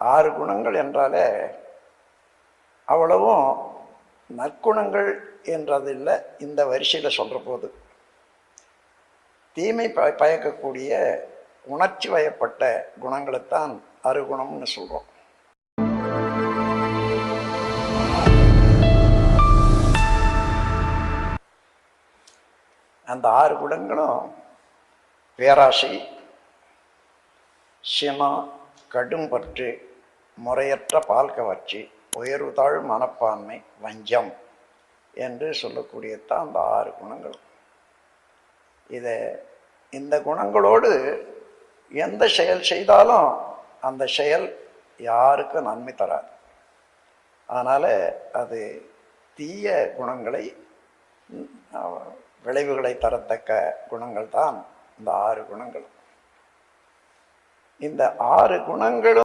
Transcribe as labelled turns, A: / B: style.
A: ஆறு குணங்கள் என்றாலே அவ்வளவும் நற்குணங்கள் என்றதில்லை இந்த வரிசையில் சொல்கிற போது. தீமை ப பயக்கக்கூடிய உணர்ச்சி வயப்பட்ட குணங்களைத்தான் அருகுணம்னு சொல்கிறோம் அந்த ஆறு குணங்களும் பேராசை சினம் கடும்பற்று முறையற்ற பால் கவர்ச்சி உயர்வு தாழ் மனப்பான்மை வஞ்சம் என்று சொல்லக்கூடியதான் அந்த ஆறு குணங்கள். இதை இந்த குணங்களோடு எந்த செயல் செய்தாலும் அந்த செயல் யாருக்கும் நன்மை தராது. அதனால் அது தீய குணங்களை விளைவுகளை தரத்தக்க குணங்கள் தான் இந்த ஆறு குணங்கள். இந்த ஆறு குணங்களும்